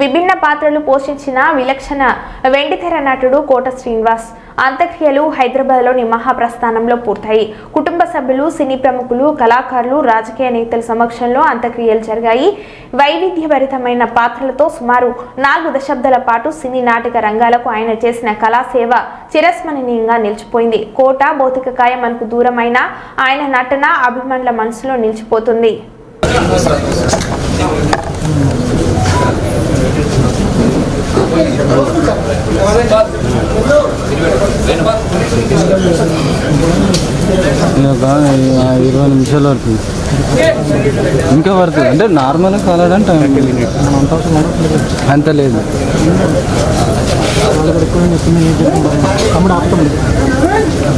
విభిన్న పాత్రలు పోషించిన విలక్షణ వెండితెర నటుడు కోట శ్రీనివాస్. అంత్యక్రియలు హైదరాబాద్లోని మహాప్రస్థానంలో పూర్తయి. కుటుంబ సభ్యులు సినీ ప్రముఖులు కళాకారులు రాజకీయ నేతల సమక్షంలో అంత్యక్రియలు జరిగాయి. వైవిధ్యభరితమైన పాత్రలతో సుమారు నాలుగు దశాబ్దాల పాటు సినీ నాటక రంగాలకు ఆయన చేసిన కళాసేవ చిరస్మరణీయంగా నిలిచిపోయింది. కోట భౌతిక కాయం మనకు దూరమైన ఆయన నటన అభిమానుల మనసులో నిలిచిపోతుంది. ఇరవై నిమిషాలు పడుతుంది. ఇంకా పడుతుంది. అంటే నార్మల్గా కాలాడంటే అంత లేదు.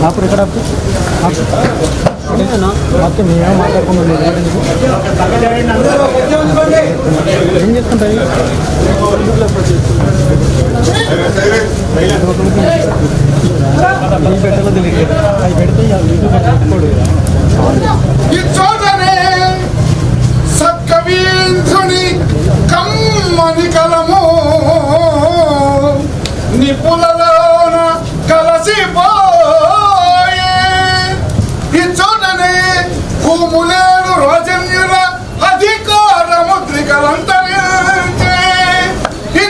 అప్పుడు ఎక్కడ మొత్తం మేమే మాట్లాడుకున్నాం ఏం చేస్తుంటాయి సత్కవీంద్రుని కమ్మని కలము. నిపులలోన కలసిపోయే. ఈ చోటనే భూములేడు రాజన్యుల అధికార ముద్రికలంతరించే ఈ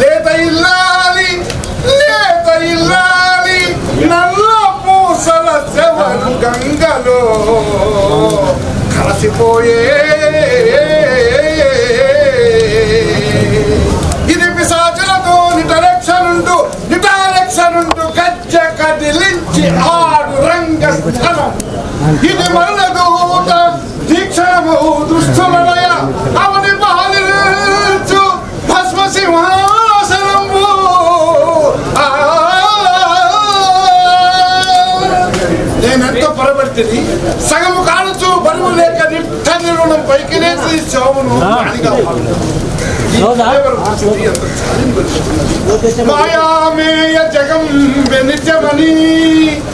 లేత ఇల్లాలి లేత ఇల్లాలి నల్ల పూసల శవను గంగలో. కలసిపోయే. ఇది పిశాచులతో నిటరక్షనుంటూ నిటారక్షనుంటూ గజ్జ కదిలించి ఆడు రంగస్థలం. ఇది మరణ దూత దీక్షణము దుష్టులయ అవని పాలించు భస్మ సింహాసనము. ఆ. నేనెంతో పొరబడితే సగము కాలుచు బరువు లేక నిట్ట నిర్వణం పైకి లేచి చావును మాయామేయ జగం వెనిజమని సంభా